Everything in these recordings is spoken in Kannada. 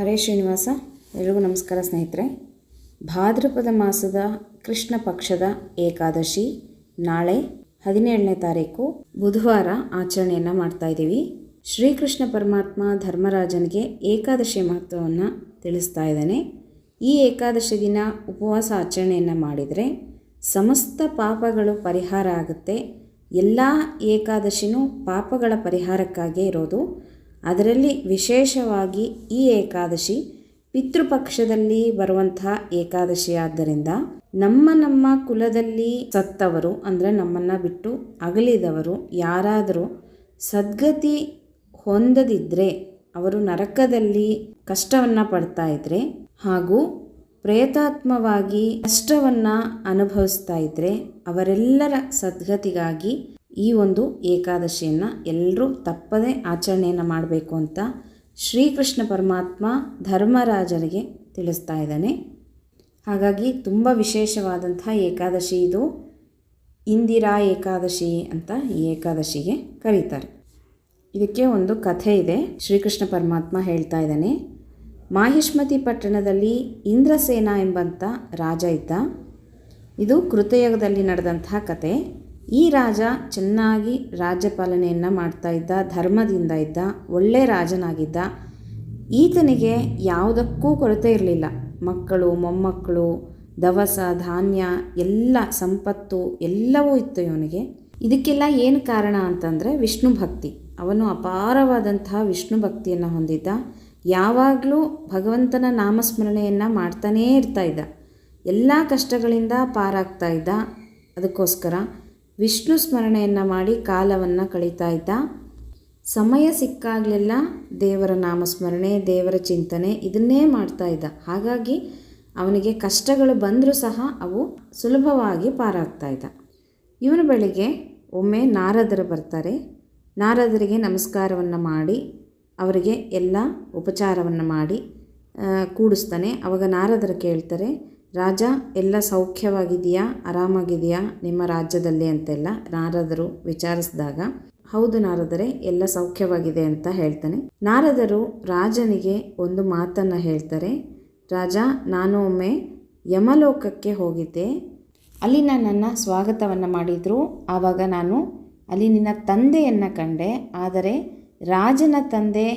ಹರೇ ಶ್ರೀನಿವಾಸ, ಎಲ್ರಿಗೂ ನಮಸ್ಕಾರ ಸ್ನೇಹಿತರೆ. ಭಾದ್ರಪದ ಮಾಸದ ಕೃಷ್ಣ ಪಕ್ಷದ ಏಕಾದಶಿ ನಾಳೆ ಹದಿನೇಳನೇ ತಾರೀಕು ಬುಧವಾರ ಆಚರಣೆಯನ್ನು ಮಾಡ್ತಾ ಇದ್ದೀವಿ. ಶ್ರೀಕೃಷ್ಣ ಪರಮಾತ್ಮ ಧರ್ಮರಾಜನಿಗೆ ಏಕಾದಶಿ ಮಹತ್ವವನ್ನು ತಿಳಿಸ್ತಾ ಇದ್ದಾನೆ. ಈ ಏಕಾದಶಿ ದಿನ ಉಪವಾಸ ಆಚರಣೆಯನ್ನು ಮಾಡಿದರೆ ಸಮಸ್ತ ಪಾಪಗಳು ಪರಿಹಾರ ಆಗುತ್ತೆ. ಎಲ್ಲ ಏಕಾದಶಿನೂ ಪಾಪಗಳ ಪರಿಹಾರಕ್ಕಾಗೇ ಇರೋದು. ಅದರಲ್ಲಿ ವಿಶೇಷವಾಗಿ ಈ ಏಕಾದಶಿ ಪಿತೃಪಕ್ಷದಲ್ಲಿ ಬರುವಂತಹ ಏಕಾದಶಿ ಆದ್ದರಿಂದ ನಮ್ಮ ನಮ್ಮ ಕುಲದಲ್ಲಿ ಸತ್ತವರು, ಅಂದರೆ ನಮ್ಮನ್ನು ಬಿಟ್ಟು ಅಗಲಿದವರು ಯಾರಾದರೂ ಸದ್ಗತಿ ಹೊಂದದಿದ್ದರೆ ಅವರು ನರಕದಲ್ಲಿ ಕಷ್ಟವನ್ನು ಪಡ್ತಾ ಇದ್ದರೆ ಹಾಗೂ ಪ್ರೇತಾತ್ಮವಾಗಿ ಕಷ್ಟವನ್ನು ಅನುಭವಿಸ್ತಾ ಇದ್ದರೆ ಅವರೆಲ್ಲರ ಸದ್ಗತಿಗಾಗಿ ಈ ಒಂದು ಏಕಾದಶಿಯನ್ನು ಎಲ್ಲರೂ ತಪ್ಪದೇ ಆಚರಣೆಯನ್ನು ಮಾಡಬೇಕು ಅಂತ ಶ್ರೀಕೃಷ್ಣ ಪರಮಾತ್ಮ ಧರ್ಮರಾಜರಿಗೆ ತಿಳಿಸ್ತಾ ಇದ್ದಾನೆ. ಹಾಗಾಗಿ ತುಂಬ ವಿಶೇಷವಾದಂಥ ಏಕಾದಶಿ ಇದು. ಇಂದಿರಾ ಏಕಾದಶಿ ಅಂತ ಈ ಏಕಾದಶಿಗೆ ಕರೀತಾರೆ. ಇದಕ್ಕೆ ಒಂದು ಕಥೆ ಇದೆ. ಶ್ರೀಕೃಷ್ಣ ಪರಮಾತ್ಮ ಹೇಳ್ತಾ ಇದ್ದಾನೆ, ಮಾಹಿಷ್ಮತಿ ಪಟ್ಟಣದಲ್ಲಿ ಇಂದ್ರಸೇನ ಎಂಬಂಥ ರಾಜ ಇದ್ದ. ಇದು ಕೃತಯುಗದಲ್ಲಿ ನಡೆದಂಥ ಕತೆ. ಈ ರಾಜ ಚೆನ್ನಾಗಿ ರಾಜ್ಯಪಾಲನೆಯನ್ನು ಮಾಡ್ತಾ ಇದ್ದ, ಧರ್ಮದಿಂದ ಇದ್ದ, ಒಳ್ಳೆ ರಾಜನಾಗಿದ್ದ. ಈತನಿಗೆ ಯಾವುದಕ್ಕೂ ಕೊರತೆ ಇರಲಿಲ್ಲ. ಮಕ್ಕಳು, ಮೊಮ್ಮಕ್ಕಳು, ದವಸ, ಧಾನ್ಯ, ಎಲ್ಲ ಸಂಪತ್ತು ಎಲ್ಲವೂ ಇತ್ತು ಇವನಿಗೆ. ಇದಕ್ಕೆಲ್ಲ ಏನು ಕಾರಣ ಅಂತಂದರೆ ವಿಷ್ಣು ಭಕ್ತಿ. ಅವನು ಅಪಾರವಾದಂತಹ ವಿಷ್ಣು ಭಕ್ತಿಯನ್ನು ಹೊಂದಿದ್ದ. ಯಾವಾಗಲೂ ಭಗವಂತನ ನಾಮಸ್ಮರಣೆಯನ್ನು ಮಾಡ್ತಾನೇ ಇರ್ತಾ ಇದ್ದ. ಎಲ್ಲ ಕಷ್ಟಗಳಿಂದ ಪಾರಾಗ್ತಾ ಇದ್ದ. ಅದಕ್ಕೋಸ್ಕರ ವಿಷ್ಣು ಸ್ಮರಣೆಯನ್ನು ಮಾಡಿ ಕಾಲವನ್ನು ಕಳೀತಾ ಇದ್ದ. ಸಮಯ ಸಿಕ್ಕಾಗಲೆಲ್ಲ ದೇವರ ನಾಮಸ್ಮರಣೆ, ದೇವರ ಚಿಂತನೆ ಇದನ್ನೇ ಮಾಡ್ತಾ ಇದ್ದ. ಹಾಗಾಗಿ ಅವನಿಗೆ ಕಷ್ಟಗಳು ಬಂದರೂ ಸಹ ಅವು ಸುಲಭವಾಗಿ ಪಾರಾಗ್ತಾ ಇದ್ದ. ಇವನು ಬೆಳಿಗ್ಗೆ ಒಮ್ಮೆ ನಾರದರು ಬರ್ತಾರೆ. ನಾರದರಿಗೆ ನಮಸ್ಕಾರವನ್ನು ಮಾಡಿ, ಅವರಿಗೆ ಎಲ್ಲ ಉಪಚಾರವನ್ನು ಮಾಡಿ ಕೂಡಿಸ್ತಾನೆ. ಅವಾಗ ನಾರದರು ಕೇಳ್ತಾರೆ ರಾಜ, ಎಲ್ಲ ಸೌಖ್ಯವಾಗಿದೆಯಾ? ಆರಾಮಾಗಿದೆಯಾ? ನಿಮ್ಮ ರಾಜ್ಯದಲ್ಲಿ ಅಂತೆಲ್ಲ ನಾರದರು ವಿಚಾರಿಸಿದಾಗ, ಹೌದು ನಾರದರೆ, ಎಲ್ಲ ಸೌಖ್ಯವಾಗಿದೆ ಅಂತ ಹೇಳ್ತಾನೆ. ನಾರದರು ರಾಜನಿಗೆ ಒಂದು ಮಾತನ್ನು ಹೇಳ್ತಾರೆ. ರಾಜ ನಾನು ಒಮ್ಮೆ ಯಮಲೋಕಕ್ಕೆ ಹೋಗಿದ್ದೆ. ಅಲ್ಲಿ ನನ್ನ ಸ್ವಾಗತವನ್ನು ಮಾಡಿದರು. ಆವಾಗ ನಾನು ಅಲ್ಲಿ ನಿನ್ನ ತಂದೆಯನ್ನು ಕಂಡೆ. ಆದರೆ ರಾಜನ ತಂದೆ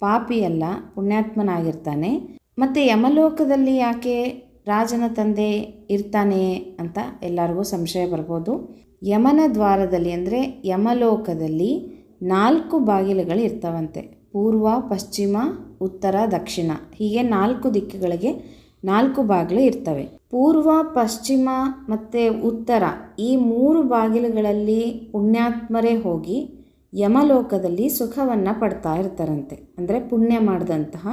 ಪಾಪಿಯಲ್ಲ, ಪುಣ್ಯಾತ್ಮನಾಗಿರ್ತಾನೆ. ಮತ್ತು ಯಮಲೋಕದಲ್ಲಿ ಯಾಕೆ ರಾಜನ ತಂದೆ ಇರ್ತಾನೆ ಅಂತ ಎಲ್ಲರಿಗೂ ಸಂಶಯ ಬರ್ಬೋದು. ಯಮನ ದ್ವಾರದಲ್ಲಿ ಅಂದರೆ ಯಮಲೋಕದಲ್ಲಿ ನಾಲ್ಕು ಬಾಗಿಲುಗಳು ಇರ್ತವಂತೆ. ಪೂರ್ವ, ಪಶ್ಚಿಮ, ಉತ್ತರ, ದಕ್ಷಿಣ. ಹೀಗೆ ನಾಲ್ಕು ದಿಕ್ಕುಗಳಿಗೆ ನಾಲ್ಕು ಬಾಗಿಲು ಇರ್ತವೆ. ಪೂರ್ವ, ಪಶ್ಚಿಮ ಮತ್ತು ಉತ್ತರ ಈ ಮೂರು ಬಾಗಿಲುಗಳಲ್ಲಿ ಪುಣ್ಯಾತ್ಮರೇ ಹೋಗಿ ಯಮಲೋಕದಲ್ಲಿ ಸುಖವನ್ನು ಪಡ್ತಾ ಇರ್ತಾರಂತೆ. ಅಂದರೆ ಪುಣ್ಯ ಮಾಡಿದಂತಹ,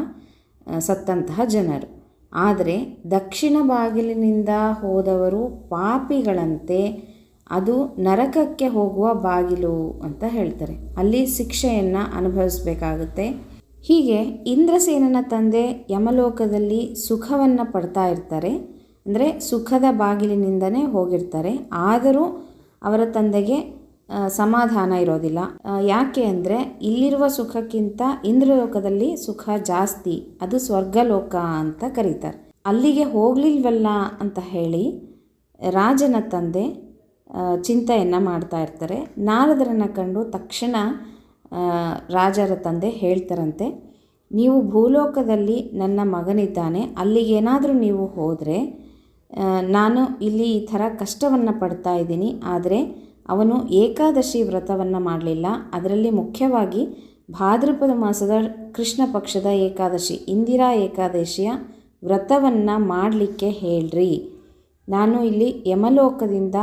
ಸತ್ತಂತಹ ಜನರು. ಆದರೆ ದಕ್ಷಿಣ ಬಾಗಿಲಿನಿಂದ ಹೋದವರು ಪಾಪಿಗಳಂತೆ ಅದು ನರಕಕ್ಕೆ ಹೋಗುವ ಬಾಗಿಲು ಅಂತ ಹೇಳ್ತಾರೆ. ಅಲ್ಲಿ ಶಿಕ್ಷೆಯನ್ನು ಅನುಭವಿಸಬೇಕಾಗುತ್ತೆ. ಹೀಗೆ ಇಂದ್ರಸೇನನ ತಂದೆ ಯಮಲೋಕದಲ್ಲಿ ಸುಖವನ್ನು ಪಡ್ತಾ ಇರ್ತಾರೆ. ಅಂದರೆ ಸುಖದ ಬಾಗಿಲಿನಿಂದನೇ ಹೋಗಿರ್ತಾರೆ. ಆದರೂ ಅವರ ತಂದೆಗೆ ಸಮಾಧಾನ ಇರೋದಿಲ್ಲ. ಯಾಕೆ ಅಂದರೆ ಇಲ್ಲಿರುವ ಸುಖಕ್ಕಿಂತ ಇಂದ್ರಲೋಕದಲ್ಲಿ ಸುಖ ಜಾಸ್ತಿ, ಅದು ಸ್ವರ್ಗಲೋಕ ಅಂತ ಕರೀತಾರೆ. ಅಲ್ಲಿಗೆ ಹೋಗ್ಲಿಲ್ವಲ್ಲ ಅಂತ ಹೇಳಿ ರಾಜನ ತಂದೆ ಚಿಂತೆಯನ್ನು ಮಾಡ್ತಾ ಇರ್ತಾರೆ. ನಾರದರನ್ನು ಕಂಡು ತಕ್ಷಣ ರಾಜರ ತಂದೆ ಹೇಳ್ತಾರಂತೆ, ನೀವು ಭೂಲೋಕದಲ್ಲಿ ನನ್ನ ಮಗನಿದ್ದಾನೆ, ಅಲ್ಲಿಗೇನಾದರೂ ನೀವು ಹೋದರೆ ನಾನು ಇಲ್ಲಿ ಈ ಥರ ಕಷ್ಟವನ್ನು ಪಡ್ತಾ ಇದ್ದೀನಿ, ಆದರೆ ಅವನು ಏಕಾದಶಿ ವ್ರತವನ್ನು ಮಾಡಲಿಲ್ಲ. ಅದರಲ್ಲಿ ಮುಖ್ಯವಾಗಿ ಭಾದ್ರಪದ ಮಾಸದ ಕೃಷ್ಣ ಪಕ್ಷದ ಏಕಾದಶಿ, ಇಂದಿರಾ ಏಕಾದಶಿಯ ವ್ರತವನ್ನು ಮಾಡಲಿಕ್ಕೆ ಹೇಳ್ರಿ. ನಾನು ಇಲ್ಲಿ ಯಮಲೋಕದಿಂದ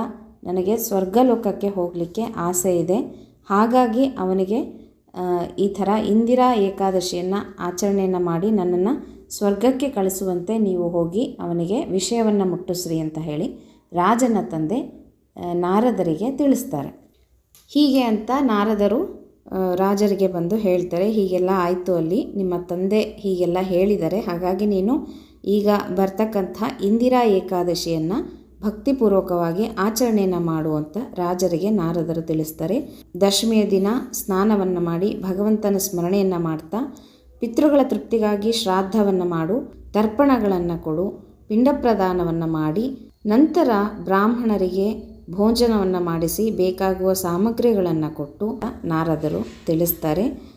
ನನಗೆ ಸ್ವರ್ಗಲೋಕಕ್ಕೆ ಹೋಗಲಿಕ್ಕೆ ಆಸೆ ಇದೆ. ಹಾಗಾಗಿ ಅವನಿಗೆ ಈ ಥರ ಇಂದಿರಾ ಏಕಾದಶಿಯನ್ನು ಆಚರಣೆಯನ್ನು ಮಾಡಿ ನನ್ನನ್ನು ಸ್ವರ್ಗಕ್ಕೆ ಕಳಿಸುವಂತೆ ನೀವು ಹೋಗಿ ಅವನಿಗೆ ವಿಷಯವನ್ನು ಮುಟ್ಟಿಸ್ರಿ ಅಂತ ಹೇಳಿ ರಾಜನ ತಂದೆ ನಾರದರಿಗೆ ತಿಳಿಸ್ತಾರೆ. ಹೀಗೆ ಅಂತ ನಾರದರು ರಾಜರಿಗೆ ಬಂದು ಹೇಳ್ತಾರೆ, ಹೀಗೆಲ್ಲ ಆಯಿತು ಅಲ್ಲಿ, ನಿಮ್ಮ ತಂದೆ ಹೀಗೆಲ್ಲ ಹೇಳಿದರೆ, ಹಾಗಾಗಿ ನೀನು ಈಗ ಬರ್ತಕ್ಕಂಥ ಇಂದಿರಾ ಏಕಾದಶಿಯನ್ನು ಭಕ್ತಿಪೂರ್ವಕವಾಗಿ ಆಚರಣೆಯನ್ನು ಮಾಡುವಂತ ರಾಜರಿಗೆ ನಾರದರು ತಿಳಿಸ್ತಾರೆ. ದಶಮಿಯ ದಿನ ಸ್ನಾನವನ್ನು ಮಾಡಿ ಭಗವಂತನ ಸ್ಮರಣೆಯನ್ನು ಮಾಡ್ತಾ, ಪಿತೃಗಳ ತೃಪ್ತಿಗಾಗಿ ಶ್ರಾದ್ದವನ್ನು ಮಾಡು ತರ್ಪಣಗಳನ್ನು ಕೊಡು ಪಿಂಡ ಪ್ರದಾನವನ್ನು ಮಾಡಿ, ನಂತರ ಬ್ರಾಹ್ಮಣರಿಗೆ ಭೋಜನವನ್ನು ಮಾಡಿಸಿ ಬೇಕಾಗುವ ಸಾಮಗ್ರಿಗಳನ್ನು ಕೊಟ್ಟು ನಾರದರು ತಿಳಿಸ್ತಾರೆ.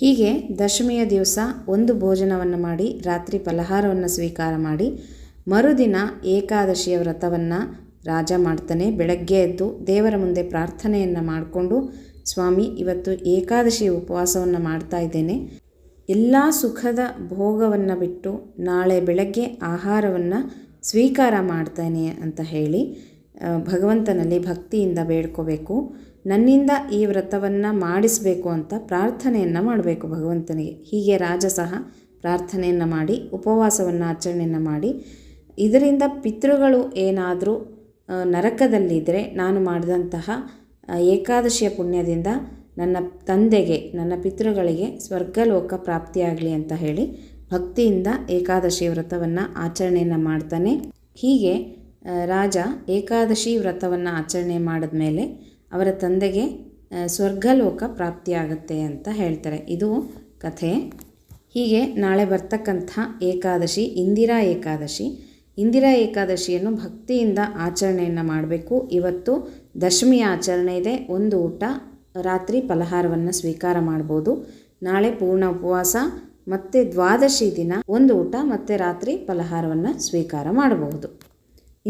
ಹೀಗೆ ದಶಮಿಯ ದಿವಸ ಒಂದು ಭೋಜನವನ್ನು ಮಾಡಿ, ರಾತ್ರಿ ಫಲಹಾರವನ್ನು ಸ್ವೀಕಾರ ಮಾಡಿ, ಮರುದಿನ ಏಕಾದಶಿಯ ವ್ರತವನ್ನು ರಾಜ ಮಾಡ್ತಾನೆ. ಬೆಳಗ್ಗೆ ಎದ್ದು ದೇವರ ಮುಂದೆ ಪ್ರಾರ್ಥನೆಯನ್ನು ಮಾಡಿಕೊಂಡು, ಸ್ವಾಮಿ, ಇವತ್ತು ಏಕಾದಶಿ ಉಪವಾಸವನ್ನು ಮಾಡ್ತಾ ಇದ್ದೇನೆ. ಎಲ್ಲ ಸುಖದ ಭೋಗವನ್ನು ಬಿಟ್ಟು ನಾಳೆ ಬೆಳಗ್ಗೆ ಆಹಾರವನ್ನು ಸ್ವೀಕಾರ ಮಾಡ್ತೇನೆ ಅಂತ ಹೇಳಿ ಭಗವಂತನಲ್ಲಿ ಭಕ್ತಿಯಿಂದ ಬೇಡ್ಕೋಬೇಕು. ನನ್ನಿಂದ ಈ ವ್ರತವನ್ನು ಮಾಡಿಸಬೇಕು ಅಂತ ಪ್ರಾರ್ಥನೆಯನ್ನು ಮಾಡಬೇಕು ಭಗವಂತನಿಗೆ. ಹೀಗೆ ರಾಜ ಸಹ ಪ್ರಾರ್ಥನೆಯನ್ನು ಮಾಡಿ, ಉಪವಾಸವನ್ನು ಆಚರಣೆಯನ್ನು ಮಾಡಿ, ಇದರಿಂದ ಪಿತೃಗಳು ಏನಾದರೂ ನರಕದಲ್ಲಿದ್ದರೆ ನಾನು ಮಾಡಿದಂತಹ ಏಕಾದಶಿಯ ಪುಣ್ಯದಿಂದ ನನ್ನ ತಂದೆಗೆ, ನನ್ನ ಪಿತೃಗಳಿಗೆ ಸ್ವರ್ಗಲೋಕ ಪ್ರಾಪ್ತಿಯಾಗಲಿ ಅಂತ ಹೇಳಿ ಭಕ್ತಿಯಿಂದ ಏಕಾದಶಿ ವ್ರತವನ್ನು ಆಚರಣೆಯನ್ನು ಮಾಡ್ತಾನೆ. ಹೀಗೆ ರಾಜ ಏಕಾದಶಿ ವ್ರತವನ್ನು ಆಚರಣೆ ಮಾಡಿದ ಮೇಲೆ ಅವರ ತಂದೆಗೆ ಸ್ವರ್ಗಲೋಕ ಪ್ರಾಪ್ತಿಯಾಗುತ್ತೆ ಅಂತ ಹೇಳ್ತಾರೆ. ಇದು ಕಥೆ. ಹೀಗೆ ನಾಳೆ ಬರ್ತಕ್ಕಂಥ ಏಕಾದಶಿ, ಇಂದಿರಾ ಏಕಾದಶಿ. ಇಂದಿರಾ ಏಕಾದಶಿಯನ್ನು ಭಕ್ತಿಯಿಂದ ಆಚರಣೆಯನ್ನು ಮಾಡಬೇಕು. ಇವತ್ತು ದಶಮಿ ಆಚರಣೆ ಇದೆ. ಒಂದು ಊಟ, ರಾತ್ರಿ ಫಲಹಾರವನ್ನು ಸ್ವೀಕಾರ ಮಾಡ್ಬೋದು. ನಾಳೆ ಪೂರ್ಣ ಉಪವಾಸ, ಮತ್ತು ದ್ವಾದಶಿ ದಿನ, ಒಂದು ಊಟ, ಮತ್ತು ರಾತ್ರಿ ಫಲಹಾರವನ್ನು ಸ್ವೀಕಾರ ಮಾಡಬಹುದು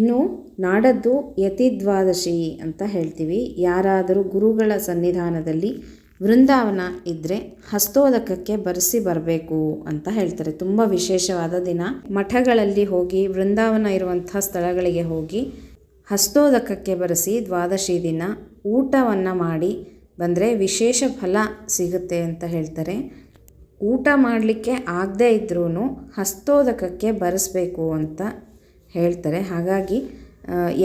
ಇನ್ನು ನಾಡದ್ದು ಯತಿದ್ವಾದಶಿ ಅಂತ ಹೇಳ್ತೀವಿ. ಯಾರಾದರೂ ಗುರುಗಳ ಸನ್ನಿಧಾನದಲ್ಲಿ ವೃಂದಾವನ ಇದ್ದರೆ ಹಸ್ತೋದಕಕ್ಕೆ ಬರೆಸಿ ಬರಬೇಕು ಅಂತ ಹೇಳ್ತಾರೆ. ತುಂಬ ವಿಶೇಷವಾದ ದಿನ. ಮಠಗಳಲ್ಲಿ ಹೋಗಿ ವೃಂದಾವನ ಇರುವಂಥ ಸ್ಥಳಗಳಿಗೆ ಹೋಗಿ ಹಸ್ತೋದಕಕ್ಕೆ ಬರೆಸಿ ದ್ವಾದಶಿ ದಿನ ಊಟವನ್ನು ಮಾಡಿ ಬಂದರೆ ವಿಶೇಷ ಫಲ ಸಿಗುತ್ತೆ ಅಂತ ಹೇಳ್ತಾರೆ. ಊಟ ಮಾಡಲಿಕ್ಕೆ ಆಗದೇ ಇದ್ರೂ ಹಸ್ತೋದಕಕ್ಕೆ ಬರೆಸ್ಬೇಕು ಅಂತ ಹೇಳ್ತಾರೆ. ಹಾಗಾಗಿ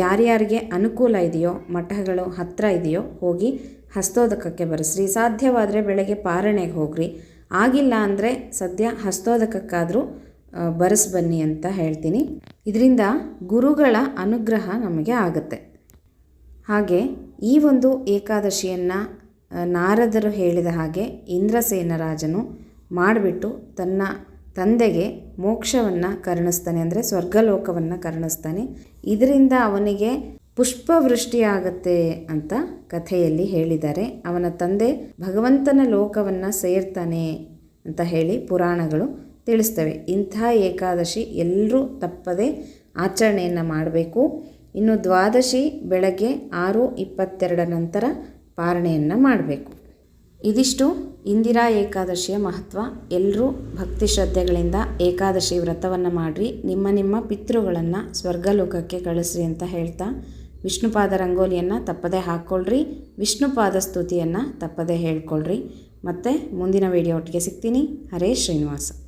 ಯಾರ್ಯಾರಿಗೆ ಅನುಕೂಲ ಇದೆಯೋ, ಮಠಗಳು ಹತ್ತಿರ ಇದೆಯೋ, ಹೋಗಿ ಹಸ್ತೋದಕಕ್ಕೆ ಬರೆಸ್ರಿ. ಸಾಧ್ಯವಾದರೆ ಬೆಳಗ್ಗೆ ಪಾರಣೆಗೆ ಹೋಗ್ರಿ. ಆಗಿಲ್ಲ ಅಂದರೆ ಸದ್ಯ ಹಸ್ತೋದಕಕ್ಕಾದರೂ ಬರೆಸ್ ಬನ್ನಿ ಅಂತ ಹೇಳ್ತೀನಿ. ಇದರಿಂದ ಗುರುಗಳ ಅನುಗ್ರಹ ನಮಗೆ ಆಗುತ್ತೆ. ಹಾಗೆ, ಈ ಒಂದು ಏಕಾದಶಿಯನ್ನು ನಾರದರು ಹೇಳಿದ ಹಾಗೆ ಇಂದ್ರಸೇನರಾಜನು ಮಾಡಿಬಿಟ್ಟು ತನ್ನ ತಂದೆಗೆ ಮೋಕ್ಷವನ್ನು ಕರುಣಿಸ್ತಾನೆ ಅಂದರೆ ಸ್ವರ್ಗಲೋಕವನ್ನು ಕರುಣಿಸ್ತಾನೆ. ಇದರಿಂದ ಅವನಿಗೆ ಪುಷ್ಪವೃಷ್ಟಿಯಾಗತ್ತೆ ಅಂತ ಕಥೆಯಲ್ಲಿ ಹೇಳಿದ್ದಾರೆ. ಅವನ ತಂದೆ ಭಗವಂತನ ಲೋಕವನ್ನು ಸೇರ್ತಾನೆ ಅಂತ ಹೇಳಿ ಪುರಾಣಗಳು ತಿಳಿಸ್ತವೆ. ಇಂಥ ಏಕಾದಶಿ ಎಲ್ಲರೂ ತಪ್ಪದೆ ಆಚರಣೆಯನ್ನು ಮಾಡಬೇಕು. ಇನ್ನು ದ್ವಾದಶಿ ಬೆಳಗ್ಗೆ ಆರು ಇಪ್ಪತ್ತೆರಡ ನಂತರ ಪಾರಣೆಯನ್ನು ಮಾಡಬೇಕು. ಇದಿಷ್ಟು ಇಂದಿರಾ ಏಕಾದಶಿಯ ಮಹತ್ವ. ಎಲ್ಲರೂ ಭಕ್ತಿ ಶ್ರದ್ಧೆಗಳಿಂದ ಏಕಾದಶಿ ವ್ರತವನ್ನು ಮಾಡಿರಿ. ನಿಮ್ಮ ನಿಮ್ಮ ಪಿತೃಗಳನ್ನು ಸ್ವರ್ಗಲೋಕಕ್ಕೆ ಕಳಿಸ್ರಿ ಅಂತ ಹೇಳ್ತಾ ವಿಷ್ಣುಪಾದ ರಂಗೋಲಿಯನ್ನು ತಪ್ಪದೇ ಹಾಕ್ಕೊಳ್ರಿ ವಿಷ್ಣುಪಾದ ಸ್ತುತಿಯನ್ನು ತಪ್ಪದೇ ಹೇಳ್ಕೊಳ್ರಿ. ಮತ್ತು ಮುಂದಿನ ವಿಡಿಯೋ ಒಟ್ಟಿಗೆ ಸಿಗ್ತೀನಿ. ಹರೇ ಶ್ರೀನಿವಾಸ.